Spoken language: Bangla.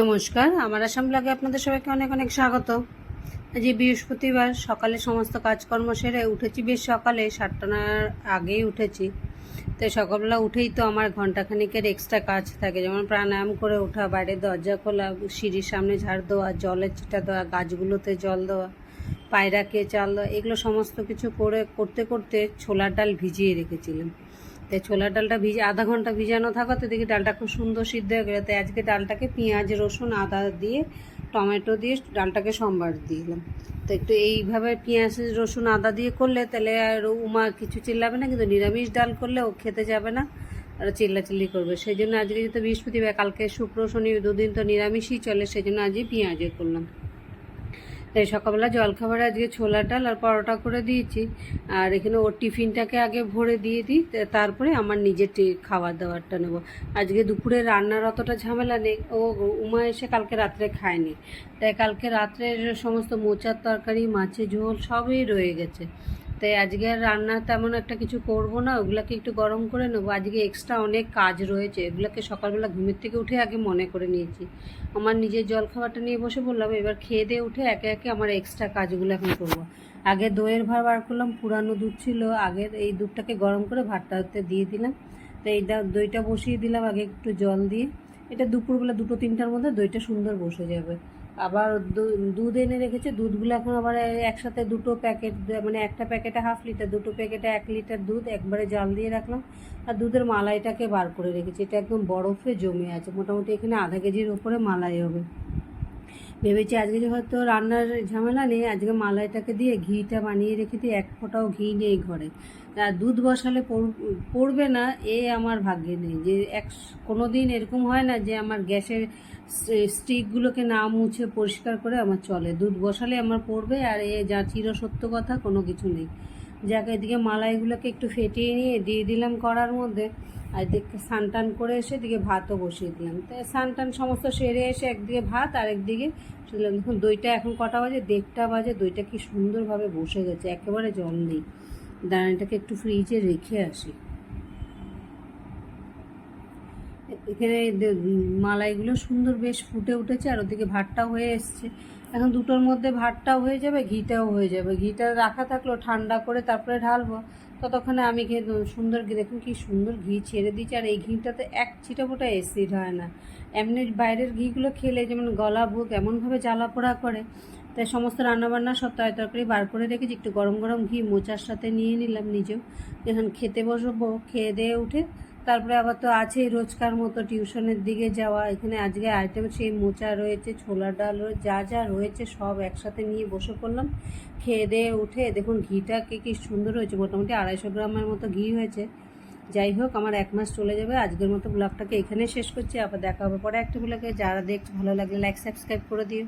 নমস্কার, আমার আসাম ব্লগে আপনাদের সবাইকে অনেক অনেক স্বাগত। আজ বৃহস্পতিবার সকালে সমস্ত কাজকর্ম সেরে উঠেছি, বেশ সকালে সাতটার আগেই উঠেছি। তো সকালবেলা উঠেই তো আমার ঘন্টাখানিকের এক্সট্রা কাজ থাকে, যেমন প্রাণায়াম করে ওঠা, বাইরে দরজা খোলা, সিঁড়ির সামনে ঝাড় দেওয়া, জলের ছিটা দেওয়া, গাছগুলোতে জল দেওয়া, পায়রাকে চাল দেওয়া, এগুলো সমস্ত কিছু করে, করতে করতে ছোলার ডাল ভিজিয়ে রেখেছিলাম। তাই ছোলার ডালটা ভিজে, আধা ঘণ্টা ভিজানো থাকাতে দেখি ডালটা খুব সুন্দর সিদ্ধ হয়ে গেলো। তাই আজকে ডালটাকে পেঁয়াজ, রসুন, আদা দিয়ে, টমেটো দিয়ে, ডালটাকে সম্বার দিলাম। তো একটু এইভাবে পেঁয়াজ, রসুন, আদা দিয়ে করলে তাহলে আর উমা কিছু চিল্লাবে না, কিন্তু নিরামিষ ডাল করলে ও খেতে যাবে না, আর চিল্লাচিল্লি করবে। সেই জন্য আজকে যেহেতু বৃহস্পতিবার, কালকে শুক্র, শনি, দুদিন তো নিরামিষই চলে, সেই জন্য আজকে পেঁয়াজে করলাম। তাই সকালবেলা জলখাবারে আজকে ছোলা ডাল আর পরোটা করে দিয়েছি। আর এখানে ওর টিফিনটাকে আগে ভরে দিয়ে দিই তারপরে আমার নিজের খাবার দাবারটা নেব। আজকে দুপুরে রান্নার অতটা ঝামেলা নেই। ও উমা এসে কালকে রাত্রে খায়নি। তাই কালকে রাত্রে সমস্ত মোচার তরকারি, মাছের ঝোল সবই রয়ে গেছে। তাই আজকে আর রান্না তেমন একটা কিছু করব না, ওগুলোকে একটু গরম করে নেব। আজকে এক্সট্রা অনেক কাজ রয়েছে, এগুলোকে সকালবেলা ঘুমের থেকে উঠে আগে মনে করে নিয়েছি। আমার নিজের জল খাবারটা নিয়ে বসে বললাম, এবার খেয়ে দিয়ে উঠে একে একে আমার এক্সট্রা কাজগুলো এখন করব। আগে দইয়ের ভার বার করলাম, পুরানো দুধ ছিল, আগের এই দুধটাকে গরম করে ভাতটাতে দিয়ে দিলাম। তো এই দইটা বসিয়ে দিলাম, আগে একটু জল দিয়ে। এটা দুপুরবেলা দুটো তিনটার মধ্যে দইটা সুন্দর বসে যাবে। আবার দুধ এনে রেখেছে, দুধগুলো এখন আবার একসাথে দুটো প্যাকেট মানে একটা প্যাকেটে হাফ লিটার, দুটো প্যাকেটে এক লিটার দুধ, একবারে জাল দিয়ে রাখলাম। আর দুধের মালাইটাকে বার করে রেখেছি, এটা একদম বরফে জমে আছে, মোটামুটি এখানে আধা কেজির ওপরে মালাই হবে। ভেবেছি আজকে হয়তো রান্নার ঝামেলা নেই, আজকে মালাইটাকে দিয়ে ঘিটা বানিয়ে রেখে দিই এক ফোঁটাও ঘি নেই ঘরে। আর দুধ বসালে পড়বে না, এ আমার ভাগ্যে নেই। যে এক কোনো দিন এরকম হয় না যে আমার গ্যাসের স্টিকগুলোকে না মুছে পরিষ্কার করে আমার চলে। দুধ বসালে আমার পড়বে আর এ যা চির সত্য কথা, কোনো কিছু নেই। যাকে, এদিকে মালাইগুলোকে একটু ফেটিয়ে নিয়ে দিয়ে দিলাম করার মধ্যে। আর এদিকে স্নান টান করে এসে এদিকে ভাতও বসিয়ে দিলাম। তাই স্নান টান সমস্ত সেরে এসে একদিকে ভাত আর একদিকে শুনলাম, দেখুন দইটা এখন কটা বাজে? দেড়টা বাজে। দইটা কি সুন্দরভাবে বসে গেছে, একেবারে জল নেই দাঁড়াটাকে একটু ফ্রিজে রেখে আসি। এখানে মালাইগুলো সুন্দর বেশ ফুটে উঠেছে, আর ওদিকে ভাতটাও হয়ে এসছে। এখন দুটোর মধ্যে ভাতটাও হয়ে যাবে, ঘিটাও হয়ে যাবে। ঘিটা রাখা থাকল, ঠান্ডা করে তারপরে ঢালবো। ততক্ষণে আমি সুন্দর ঘি, দেখুন কি সুন্দর ঘি ছেড়ে দিচ্ছে। আর এই ঘিটাতে এক ছিটা ফোটা অ্যাসিড হয় না। এমনি বাইরের ঘিগুলো খেলে যেমন গলা, বুক এমনভাবে জ্বালা পোড়া করে, তাই সমস্ত রান্নাবান্না সব তয় তরকারি বার করে রেখেছি একটু গরম গরম ঘি মোচার সাথে নিয়ে নিলাম নিজেও। যখন খেতে বসবো, খেয়ে দিয়ে উঠে তারপরে আবার তো আছেই রোজকার মতো টিউশনের দিকে যাওয়া, এখানে আজকে আইটেম সেই মোচা রয়েছে ছোলার ডাল রয়েছে যা যা রয়েছে সব একসাথে নিয়ে বসে পড়লাম। খেয়ে দিয়ে উঠে দেখুন ঘিটা কে, কি সুন্দর হয়েছে, মোটামুটি আড়াইশো গ্রামের মতো ঘি হয়েছে। যাই হোক, আমার এক মাস চলে যাবে, আজকের মতো ব্লগটাকে এখানে শেষ করছি, আবার দেখা হবে পরে একটা ব্লগে যারা দেখছে ভালো লাগলে লাইক সাবস্ক্রাইব করে দিও।